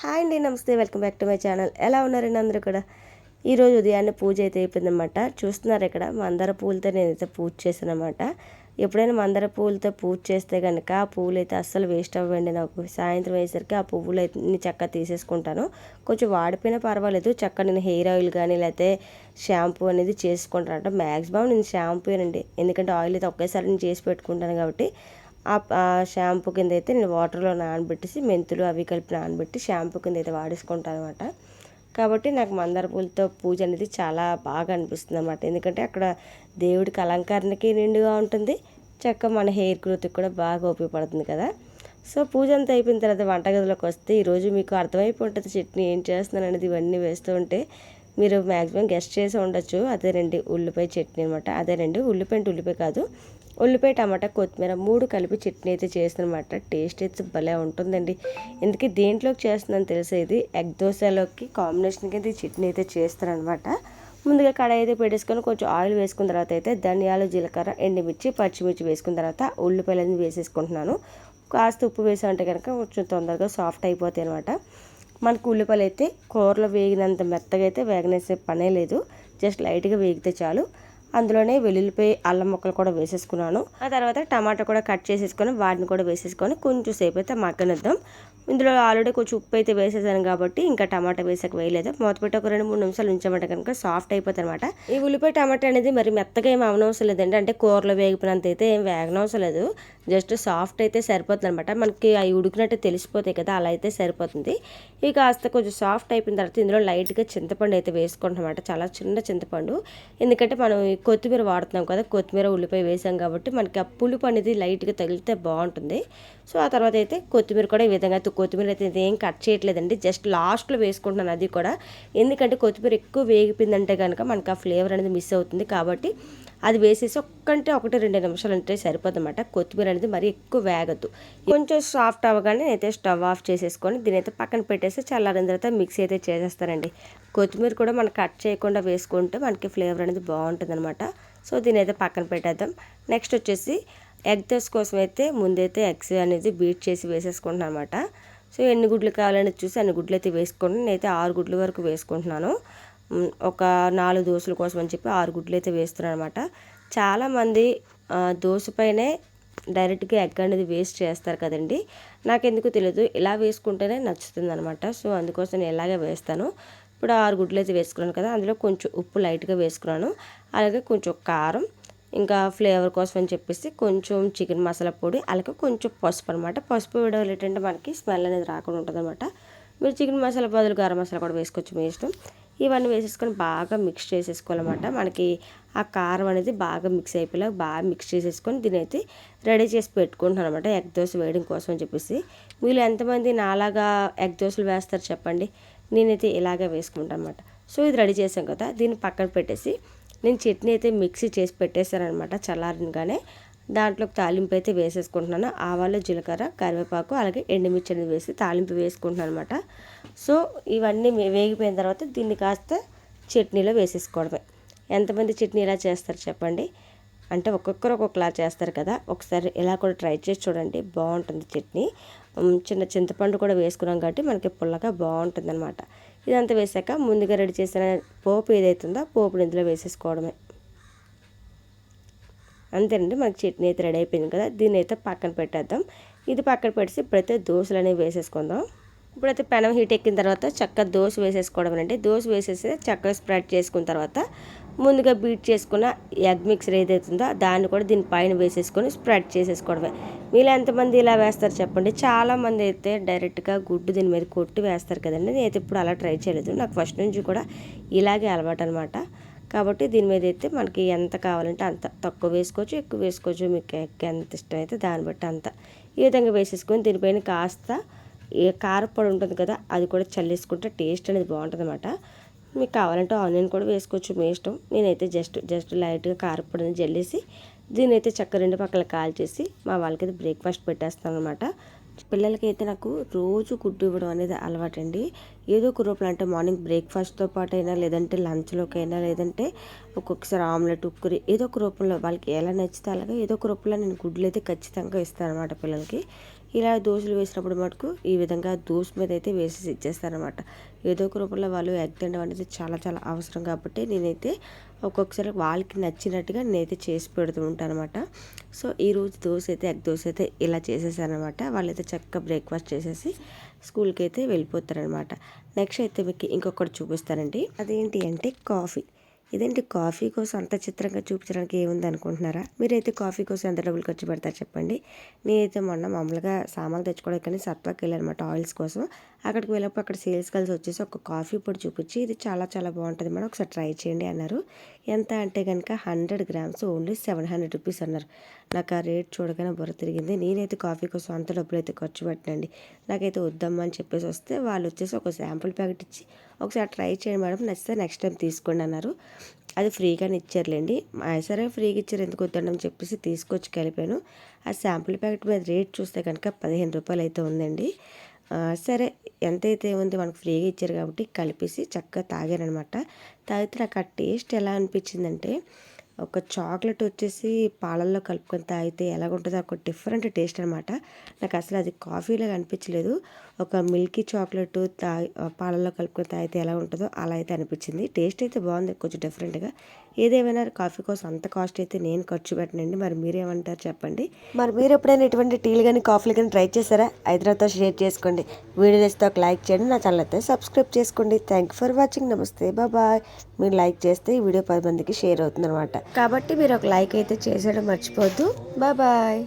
Hi అండి నమస్తే. Welcome back to my channel. ఎలా ఉన్నారండి అందరూ కూడా? ఈరోజు ఉదయాన్నే పూజ అయితే అయిపోయిందన్నమాట. చూస్తున్నారు ఇక్కడ మందార పూలతో నేనైతే పూజ చేశాను అనమాట ఎప్పుడైనా మందార పూలతో పూజ చేస్తే కనుక ఆ పువ్వులు అయితే అస్సలు వేస్ట్ అవ్వండి. నాకు సాయంత్రం అయ్యేసరికి ఆ పువ్వులు అయితే చక్కగా తీసేసుకుంటాను. కొంచెం వాడిపోయినా పర్వాలేదు. చక్కగా నేను హెయిర్ ఆయిల్ కానీ లేకపోతే షాంపూ అనేది చేసుకుంటాను. మ్యాక్సిమం నేను షాంపూ అండి ఎందుకంటే ఆయిల్ అయితే ఒకేసారి నేను చేసి పెట్టుకుంటాను కాబట్టి ఆ షాంపూ కింద అయితే నేను వాటర్లో నానబెట్టేసి మెంతులు అవి కలిపి నానబెట్టి షాంపూ కింద అయితే వాడేసుకుంటాను అనమాట కాబట్టి నాకు మందార పూలతో పూజ అనేది చాలా బాగా అనిపిస్తుంది అనమాట ఎందుకంటే అక్కడ దేవుడికి అలంకరణకి నిండుగా ఉంటుంది. చక్కగా మన హెయిర్ గ్రోత్కి కూడా బాగా ఉపయోగపడుతుంది కదా. సో పూజ అంతా అయిపోయిన తర్వాత వంటగదిలోకి వస్తే ఈరోజు మీకు అర్థమైపోతుంది చట్నీ ఏం చేస్తున్నాను అనేది ఇవన్నీ వేస్తూ ఉంటే మీరు మ్యాక్సిమం గెస్ట్ చేసి ఉండొచ్చు. అదేనండి ఉల్లిపాయ చట్నీ అనమాట అదేనండి ఉల్లిపాయ అంటే ఉల్లిపాయ కాదు. ఉల్లిపాయ టమాటా కొత్తిమీర మూడు కలిపి చట్నీ అయితే చేస్తున్నమాట టేస్ట్ అయితే భలే ఉంటుందండి. ఎందుకే దేంట్లోకి చేస్తుందని తెలిసేది ఎగ్ దోశలోకి కాంబినేషన్కి అయితే చట్నీ అయితే చేస్తారనమాట. ముందుగా కడాయి అయితే పెట్టేసుకొని కొంచెం ఆయిల్ వేసుకున్న తర్వాత అయితే ధనియాలు జీలకర్ర ఎండుమిర్చి పచ్చిమిర్చి వేసుకున్న తర్వాత ఉల్లిపాయలన్నీ వేసేసుకుంటున్నాను. కాస్త ఉప్పు వేసామంటే కనుక కొంచెం తొందరగా సాఫ్ట్ అయిపోతాయి అనమాట. మనకు ఉల్లిపాయలు అయితే కూరలో వేగినంత మెత్తగా అయితే వేగనేసే పనే లేదు. జస్ట్ లైట్గా వేగితే చాలు. అందులోనే వెల్లుల్లిపాయ అల్లం ముక్కలు కూడా వేసేసుకున్నాను. ఆ తర్వాత టమాటా కూడా కట్ చేసేసుకొని వాటిని కూడా వేసేసుకొని కొంచెం సేపు అయితే మగ్గనిద్దాం. ఇందులో ఆల్రెడీ కొంచెం ఉప్పు అయితే వేసేసాను కాబట్టి ఇంకా టమాటా వేసాక వేయలేదు. మూతపెట్టి ఒక రెండు మూడు నిమిషాలు ఉంచామంటే కనుక సాఫ్ట్ అయిపోతుంది అనమాట ఈ ఉల్లిపాయ టమాటా అనేది మరి మెత్తగా ఏం అవనవసరం లేదండి. అంటే కూరలో వేగిపోయినంత అయితే ఏం వేగనవసరం లేదు. జస్ట్ సాఫ్ట్ అయితే సరిపోతుంది అనమాట మనకి అవి ఉడికినట్టు తెలిసిపోతాయి కదా అలా అయితే సరిపోతుంది. ఇవి కాస్త కొంచెం సాఫ్ట్ అయిపోయిన తర్వాత ఇందులో లైట్గా చింతపండు అయితే వేసుకుంటాం అనమాట చాలా చిన్న చింతపండు. ఎందుకంటే మనం కొత్తిమీర వాడుతున్నాం కదా కొత్తిమీర ఉల్లిపాయ వేసాం కాబట్టి మనకి ఆ పులుపు అనేది లైట్గా తగిలితే బాగుంటుంది. సో ఆ తర్వాత అయితే కొత్తిమీర కూడా ఈ విధంగా అయితే కొత్తిమీర అయితే ఏం కట్ చేయట్లేదండి. జస్ట్ లాస్ట్లో వేసుకుంటున్నాను అది కూడా. ఎందుకంటే కొత్తిమీర ఎక్కువ వేగిపోయిందంటే కనుక మనకి ఆ ఫ్లేవర్ అనేది మిస్ అవుతుంది కాబట్టి అది వేసేసి ఒక్కంటే ఒకటి రెండు నిమిషాలు అంటే సరిపోదన్నమాట. కొత్తిమీర అనేది మరీ ఎక్కువ వేగద్దు. కొంచెం సాఫ్ట్ అవ్వగానే అయితే స్టవ్ ఆఫ్ చేసేసుకొని దీని అయితే పక్కన పెట్టేసి చల్లారిన తర్వాత మిక్సీ అయితే చేసేస్తారండి కొత్తిమీర కూడా మనం కట్ చేయకుండా వేసుకుంటే మనకి ఫ్లేవర్ అనేది బాగుంటుంది అనమాట సో దీని అయితే పక్కన పెట్టేద్దాం. నెక్స్ట్ వచ్చేసి ఎగ్ దోస్ కోసం అయితే ముందైతే ఎగ్స్ అనేది బీట్ చేసి వేసేసుకుంటున్నాను అనమాట సో ఎన్ని గుడ్లు కావాలని చూసి అన్ని గుడ్లు అయితే వేసుకుంటున్నాను నేనైతే ఆరు గుడ్ల వరకు వేసుకుంటున్నాను. ఒక నాలుగు దోశల కోసం అని చెప్పి ఆరు గుడ్లు అయితే వేస్తున్నాను అనమాట చాలామంది దోశ పైనే డైరెక్ట్గా ఎగ్ అనేది వేస్ట్ చేస్తారు కదండి. నాకెందుకు తెలియదు ఇలా వేసుకుంటేనే నచ్చుతుంది అనమాట సో అందుకోసం నేను ఇలాగే వేస్తాను. ఇప్పుడు ఆరు గుడ్లు అయితే వేసుకున్నాను కదా అందులో కొంచెం ఉప్పు లైట్గా వేసుకున్నాను. అలాగే కొంచెం కారం ఇంకా ఫ్లేవర్ కోసం అని చెప్పేసి కొంచెం చికెన్ మసాలా పొడి అలాగే కొంచెం పసుపు అనమాట పసుపు వేయడం ఏంటంటే మనకి స్మెల్ అనేది రాకుండా ఉంటుంది అనమాట మీరు చికెన్ మసాలా బదులు గరం మసాలా కూడా వేసుకోవచ్చు మీ ఇష్టం. ఇవన్నీ వేసేసుకొని బాగా మిక్స్ చేసేసుకోవాలన్నమాట. మనకి ఆ కారం అనేది బాగా మిక్స్ అయిపోయేలా బాగా మిక్స్ చేసేసుకొని దీని అయితే రెడీ చేసి పెట్టుకుంటున్నాను అనమాట ఎగ్ దోశ వేయడం కోసం అని చెప్పేసి. వీళ్ళు ఎంతమంది నాలాగా ఎగ్ దోశలు వేస్తారు చెప్పండి. నేనైతే ఇలాగే వేసుకుంటాను అనమాట సో ఇది రెడీ చేసాం కదా. దీన్ని పక్కన పెట్టేసి నేను చట్నీ అయితే మిక్సీ చేసి పెట్టేశాను అనమాట చల్లారినగానే. దాంట్లోకి తాలింపు అయితే వేసేసుకుంటున్నాను. ఆవాలు జీలకర్ర కరివేపాకు అలాగే ఎండుమిర్చి అనేది వేసి తాలింపు వేసుకుంటున్నాను అనమాట సో ఇవన్నీ వేగిపోయిన తర్వాత దీన్ని కాస్త చట్నీలో వేసేసుకోవడమే. ఎంతమంది చట్నీ ఇలా చేస్తారు చెప్పండి? అంటే ఒక్కొక్కరు ఒక్కొక్కలా చేస్తారు కదా. ఒకసారి ఇలా కూడా ట్రై చేసి చూడండి. బాగుంటుంది చట్నీ. చిన్న చింతపండు కూడా వేసుకున్నాం కాబట్టి మనకి పుల్లగా బాగుంటుంది అనమాట ఇదంతా వేసాక ముందుగా రెడీ చేసిన పోపు ఏదైతుందో పోపుని ఇందులో వేసేసుకోవడమే. అంతేనండి మనకి చట్నీ అయితే రెడీ అయిపోయింది కదా దీన్ని అయితే పక్కన పెట్టేద్దాం. ఇది పక్కన పెట్టేసి ఇప్పుడైతే దోశలు అనేవి వేసేసుకుందాం. ఇప్పుడైతే పెనం హీట్ ఎక్కిన తర్వాత చక్కగా దోశ వేసేసుకోవడం అంటే దోశ వేసేసి చక్కగా స్ప్రెడ్ చేసుకున్న తర్వాత ముందుగా బీట్ చేసుకున్న ఎగ్ మిక్సర్ ఏదైతుందో దాన్ని కూడా దీని పైన వేసేసుకొని స్ప్రెడ్ చేసేసుకోవడమే. మీరు ఎంతమంది ఇలా వేస్తారు చెప్పండి. చాలామంది అయితే డైరెక్ట్గా గుడ్డు దీని మీద కొట్టి వేస్తారు కదండి. నేనైతే ఇప్పుడు అలా ట్రై చేయలేదు. నాకు ఫస్ట్ నుంచి కూడా ఇలాగే అలవాటు అనమాట కాబట్టి దీని మీద అయితే మనకి ఎంత కావాలంటే అంత. తక్కువ వేసుకోవచ్చు ఎక్కువ వేసుకోవచ్చు. మీకు ఎంత ఇష్టం అయితే దాన్ని బట్టి అంత. ఈ విధంగా వేసేసుకొని దీనిపైన కాస్త కారపొడి ఉంటుంది కదా అది కూడా చల్లేసుకుంటే టేస్ట్ అనేది బాగుంటుంది అనమాట మీకు కావాలంటే ఆనియన్ కూడా వేసుకోవచ్చు మీ ఇష్టం. నేనైతే జస్ట్ జస్ట్ లైట్గా కారపొడిని జల్లేసి దీని అయితే చక్క రెండు పక్కల కాల్చేసి మా వాళ్ళకైతే బ్రేక్ఫాస్ట్ పెట్టేస్తాను అనమాట పిల్లలకైతే నాకు రోజు గుడ్డు ఇవ్వడం అనేది అలవాటండి. ఏదో ఒక రూపంలో అంటే మార్నింగ్ బ్రేక్ఫాస్ట్తో పాటు అయినా లేదంటే లంచ్లోకైనా లేదంటే ఒక్కొక్కసారి ఆమ్లెట్ ఉక్కురి ఏదో ఒక రూపంలో వాళ్ళకి ఎలా నచ్చితే అలాగే ఏదో ఒక రూపంలో నేను గుడ్లు అయితే ఖచ్చితంగా ఇస్తాను అనమాట పిల్లలకి. ఇలా దోశలు వేసినప్పుడు మటుకు ఈ విధంగా దోశ మీద అయితే వేసేసి ఇచ్చేస్తారనమాట ఏదో ఒక రూపంలో వాళ్ళు ఎగ్ తినడం అనేది చాలా చాలా అవసరం కాబట్టి నేనైతే ఒక్కొక్కసారి వాళ్ళకి నచ్చినట్టుగా నేనైతే చేసి పెడుతూ ఉంటాను అనమాట సో ఈరోజు దోశ అయితే ఎగ్ దోశ అయితే ఇలా చేసేసానమాట వాళ్ళైతే చక్కగా బ్రేక్ఫాస్ట్ చేసేసి స్కూల్కి అయితే వెళ్ళిపోతారనమాట నెక్స్ట్ అయితే మీకు ఇంకొకటి చూపిస్తానండి. అదేంటి అంటే కాఫీ. ఇదేంటి కాఫీ కోసం అంత చిత్రంగా చూపించడానికి ఏముంది అనుకుంటున్నారా మీరైతే కాఫీ కోసం ఎంత డబ్బులు ఖర్చు పెడతారు చెప్పండి. నేనైతే మొన్న మామూలుగా సామాన్లు తెచ్చుకోవడానికి కానీ సత్వాకి వెళ్ళానమాట ఆయిల్స్ కోసం. అక్కడికి వెళ్ళినప్పుడు అక్కడ సేల్స్ కలిసి వచ్చేసి ఒక కాఫీ పొడి చూపించి ఇది చాలా చాలా బాగుంటుంది మేడం ఒకసారి ట్రై చేయండి అన్నారు. ఎంత అంటే కనుక hundred grams only seven hundred rupees అన్నారు. నాకు ఆ రేట్ చూడగానే బుర్ర తిరిగింది. నేనైతే కాఫీ కోసం అంత డబ్బులు అయితే ఖర్చు పెట్టండి నాకైతే వద్దమ్మా అని చెప్పేసి వస్తే వాళ్ళు వచ్చేసి ఒక శాంపుల్ ప్యాకెట్ ఇచ్చి ఒకసారి ట్రై చేయండి మేడం నచ్చితే నెక్స్ట్ టైం తీసుకోండి అన్నారు. అది ఫ్రీగానే ఇచ్చారులేండి. సరే ఫ్రీగా ఇచ్చారు ఎందుకు వద్దండి చెప్పేసి తీసుకొచ్చి కలిపాను. ఆ శాంపుల్ ప్యాకెట్ మీద రేట్ చూస్తే కనుక పదిహేను రూపాయలు అయితే ఉందండి. సరే ఎంతైతే ఉంది మనకు ఫ్రీగా ఇచ్చారు కాబట్టి కలిపేసి చక్కగా తాగారనమాట. తాగితే నాకు ఆ టేస్ట్ ఎలా అనిపించిందంటే ఒక చాక్లెట్ వచ్చేసి పాలల్లో కలుపుకొని తాగితే ఎలా ఉంటుందో ఒక డిఫరెంట్ టేస్ట్ అనమాట నాకు అసలు అది కాఫీలాగా అనిపించలేదు ఒక మిల్కీ చాక్లెట్ తాగి పాలల్లో కలుపుకొని తాగితే ఎలా ఉంటుందో అలా అయితే అనిపించింది. టేస్ట్ అయితే బాగుంది కొంచెం డిఫరెంట్గా. ఏదేమైనా కాఫీ కోసం అంత కాస్ట్ అయితే నేను ఖర్చు పెట్టనండి. మరి మీరేమంటారు చెప్పండి? మరి మీరు ఎప్పుడైనా ఇటువంటి టీలు కానీ కాఫీలు కానీ ట్రై చేశారా? హైదరాబాద్తో షేర్ చేసుకోండి. వీడియో నచ్చితే ఒక లైక్ చేయండి. నా ఛానల్ అయితే సబ్స్క్రైబ్ చేసుకోండి. Thank for watching. నమస్తే. బాబాయ్ మీరు లైక్ చేస్తే ఈ వీడియో పది మందికి షేర్ అవుతుంది అనమాట కాబట్టి మీరు ఒక లైక్ అయితే చేసేయడం మర్చిపోవద్దు. బాయ్